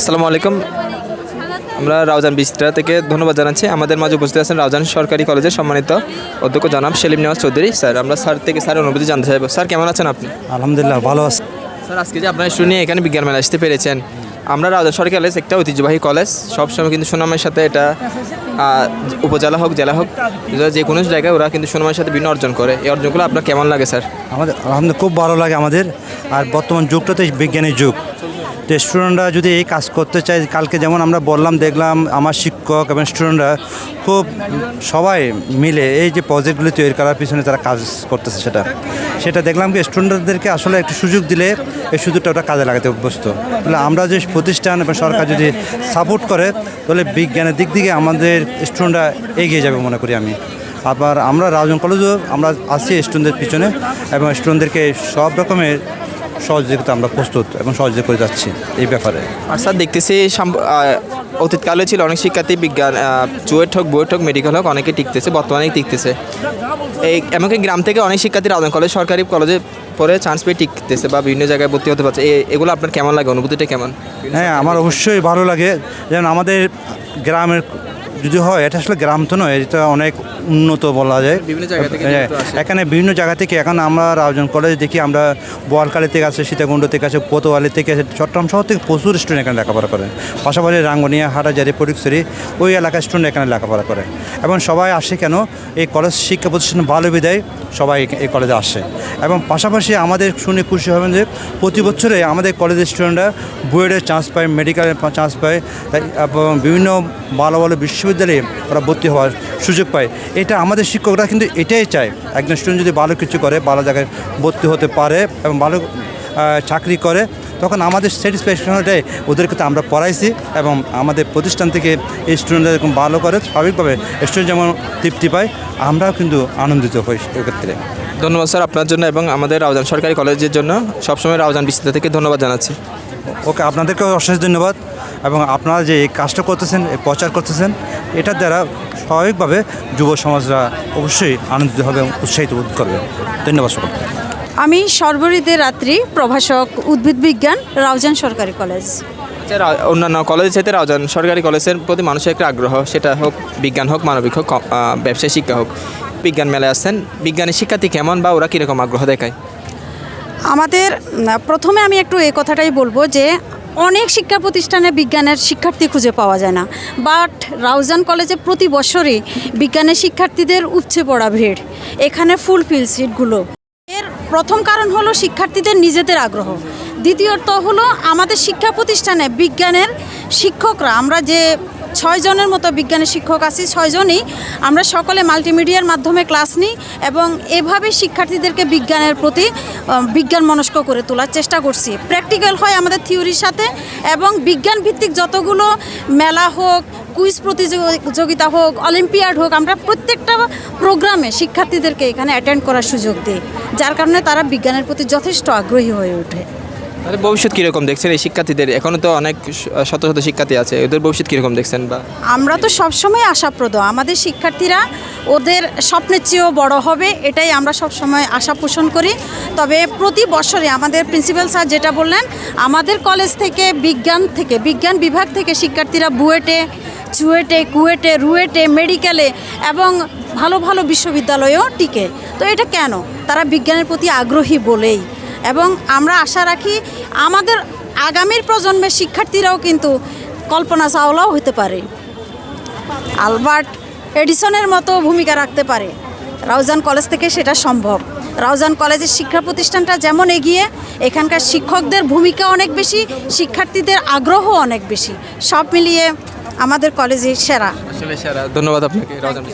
আসসালামু আলাইকুম। আমরা রাউজান বিস্ত্রা থেকে ধন্যবাদ জানাচ্ছি। আমাদের মাঝে উপস্থিত আছেন রাউজান সরকারি কলেজের সম্মানিত অধ্যক্ষ জনাব সেলিম নেওয়াজ চৌধুরী। স্যার আমরা স্যার থেকে স্যার অনুভূতি জানতে চাইব। স্যার কেমন আছেন আপনি? আলহামদুলিল্লাহ ভালো আছে। স্যার আজকে যে আপনার নিয়ে এখানে বিজ্ঞান মেলা আসতে পেরেছেন আমরা রাজা সরকারি কলেজ একটা ঐতিহ্যবাহী কলেজ। সবসময় কিন্তু সুনামের সাথে এটা উপজেলা হোক জেলা হোক যে কোনো জায়গায় ওরা কিন্তু সুনামের সাথে বিভিন্ন অর্জন করে। এই অর্জনগুলো আপনার কেমন লাগে স্যার? আমাদের আলহামদুলিল্লাহ খুব ভালো লাগে আমাদের। আর বর্তমান যুগটা যুগটাতে বিজ্ঞানের যুগ। তো স্টুডেন্টরা যদি এই কাজ করতে চায়, কালকে যেমন আমরা বললাম, দেখলাম আমার শিক্ষক এবং স্টুডেন্টরা খুব সবাই মিলে এই যে প্রজেক্টগুলি তৈরি করার পিছনে তারা কাজ করতেছে সেটা। সেটা দেখলাম কি স্টুডেন্টদেরকে আসলে একটু সুযোগ দিলে এই সুযোগটা ওটা কাজে লাগাতে অভ্যস্ত। তাহলে আমরা যে প্রতিষ্ঠান এবং সরকার যদি সাপোর্ট করে, তাহলে বিজ্ঞানের দিক থেকে আমাদের স্টুডেন্টরা এগিয়ে যাবে মনে করি আমি। আবার আমরা রাজন কলেজও আমরা আছি স্টুডেন্টদের পিছনে এবং স্টুডেন্টদেরকে সব রকমের সহযোগিতা আমরা প্রস্তুত এবং সহযোগিতা করে যাচ্ছি এই ব্যাপারে। আর স্যার দেখতেছি অতীতকালে ছিল অনেক শিক্ষার্থী বিজ্ঞান চুয়েট হোক বুয়েট হোক মেডিকেল হোক অনেকে টিকতেছে বর্তমানে টিকতেছে। এই এমনকি গ্রাম থেকে অনেক শিক্ষার্থী রাউজান কলেজ সরকারি কলেজে পরে চান্স পেয়ে টিকতেছে বা বিভিন্ন জায়গায় ভর্তি হতে পারছে। এগুলো আপনার কেমন লাগে? অনুভূতিটা কেমন? হ্যাঁ আমার অবশ্যই ভালো লাগে। যেমন আমাদের গ্রামের যদি হয় এটা আসলে গ্রাম তো নয় এটা অনেক উন্নত বলা যায়। বিভিন্ন হ্যাঁ, এখানে বিভিন্ন জায়গা থেকে এখন আমরা রাজন কলেজ দেখি আমরা বোয়ালকালী থেকে আছে সীতাকুণ্ড থেকে আছে কোতোয়ালি থেকে আছে চট্টগ্রাম শহর থেকে প্রচুর স্টুডেন্ট এখানে লেখাপড়া করে। পাশাপাশি রাঙ্গনিয়া হাটাজারি পরিকসরি ওই এলাকার স্টুডেন্ট এখানে লেখাপড়া করে। এবং সবাই আসে কেন? এই কলেজ শিক্ষা প্রতিষ্ঠান ভালো বিদায় সবাই এই কলেজে আসে। এবং পাশাপাশি আমাদের শুনে খুশি হবেন যে প্রতি বছরে আমাদের কলেজের স্টুডেন্টরা বুয়েটের চান্স পায় মেডিকেলের চান্স পায় এবং বিভিন্ন ভালো ভালো বিশ্ববিদ্যালয়ে ওরা ভর্তি হওয়ার সুযোগ পায়। এটা আমাদের শিক্ষকরা কিন্তু এটাই চায়। একজন স্টুডেন্ট যদি ভালো কিছু করে ভালো জায়গায় ভর্তি হতে পারে এবং ভালো চাকরি করে তখন আমাদের স্যাটিসফ্যাকশনটাই ওদেরকে তো আমরা পড়াইছি এবং আমাদের প্রতিষ্ঠান থেকে এই স্টুডেন্টরা এরকম ভালো করে স্বাভাবিকভাবে স্টুডেন্ট যেমন তৃপ্তি পায় আমরাও কিন্তু আনন্দিত হই এক্ষেত্রে ধন্যবাদ স্যার আপনার জন্য এবং আমাদের রাউজান সরকারি কলেজের জন্য। সবসময় রাউজান বিস্তারিত থেকে ধন্যবাদ জানাচ্ছি। ওকে আপনাদেরকেও অশেষ ধন্যবাদ। এবং আপনারা যে এই কাজটা করতেছেন এই প্রচার করতেছেন এটার দ্বারা স্বাভাবিকভাবে যুব সমাজরা অবশ্যই আনন্দিত হবে এবং উৎসাহিত বোধ করবে। ধন্যবাদ সকলকে। আমি সর্বরিদের রাত্রি প্রভাষক উদ্ভিদ বিজ্ঞান রাউজান সরকারি কলেজ। রা- অন্যান্য কলেজের চাইতে রাউজান সরকারি কলেজের প্রতি মানুষের একটা আগ্রহ সেটা হোক বিজ্ঞান হোক মানবিক হোক ব্যবসায় শিক্ষা হোক। বিজ্ঞান মেলায় আসছেন বিজ্ঞানের শিক্ষার্থী কেমন বা ওরা কীরকম আগ্রহ দেখায়? আমাদের প্রথমে আমি একটু এই কথাটাই বলব যে অনেক শিক্ষা প্রতিষ্ঠানে বিজ্ঞানের শিক্ষার্থী খুঁজে পাওয়া যায় না। বাট রাউজান কলেজে প্রতি বছরই বিজ্ঞানের শিক্ষার্থীদের উপচে পড়া ভিড়। এখানে ফুলফিল সিটগুলো এর প্রথম কারণ হলো শিক্ষার্থীদের নিজেদের আগ্রহ। দ্বিতীয়ত হলো আমাদের শিক্ষা প্রতিষ্ঠানে বিজ্ঞানের শিক্ষকরা, আমরা যে ছয় জনের মতো বিজ্ঞানের শিক্ষক আছি ছয়জনই আমরা সকলে মাল্টিমিডিয়ার মাধ্যমে ক্লাস নিই এবং এভাবে শিক্ষার্থীদেরকে বিজ্ঞানের প্রতি বিজ্ঞান মনস্ক করে তোলার চেষ্টা করছি। প্র্যাকটিক্যাল হয় আমাদের থিওরির সাথে এবং বিজ্ঞান ভিত্তিক যতগুলো মেলা হোক কুইজ প্রতিযোগিতা হোক অলিম্পিয়াড হোক, আমরা প্রত্যেকটা প্রোগ্রামে শিক্ষার্থীদেরকে এখানে অ্যাটেন্ড করার সুযোগ দিই, যার কারণে তারা বিজ্ঞানের প্রতি যথেষ্ট আগ্রহী হয়ে ওঠে। তাহলে ভবিষ্যৎ কীরকম দেখছেন এই শিক্ষার্থীদের? এখনও তো অনেক শত শত শিক্ষার্থী আছে, ওদের ভবিষ্যৎ কীরকম দেখছেন বা? আমরা তো সবসময় আশাপ্রদ। আমাদের শিক্ষার্থীরা ওদের স্বপ্নের চেয়েও বড় হবে, এটাই আমরা সবসময় আশা পোষণ করি। তবে প্রতি বছরে আমাদের প্রিন্সিপাল স্যার যেটা বললেন, আমাদের কলেজ থেকে বিজ্ঞান থেকে, বিজ্ঞান বিভাগ থেকে শিক্ষার্থীরা বুয়েটে, চুয়েটে, কুয়েটে, রুয়েটে, মেডিকেলে এবং ভালো ভালো বিশ্ববিদ্যালয়েও টিকে। তো এটা কেন? তারা বিজ্ঞানের প্রতি আগ্রহী বলেই। এবং আমরা আশা রাখি আমাদের আগামীর প্রজন্মের শিক্ষার্থীরাও কিন্তু কল্পনা চাওলাও হতে পারে। আলবার্ট এডিসনের মতো ভূমিকা রাখতে পারে। রাউজান কলেজ থেকে সেটা সম্ভব। রাউজান কলেজের শিক্ষা প্রতিষ্ঠানটা যেমন এগিয়ে, এখানকার শিক্ষকদের ভূমিকা অনেক বেশি, শিক্ষার্থীদের আগ্রহ অনেক বেশি। সব মিলিয়ে আমাদের কলেজে সেরা। স্যার ধন্যবাদ আপনাকে, রাউজান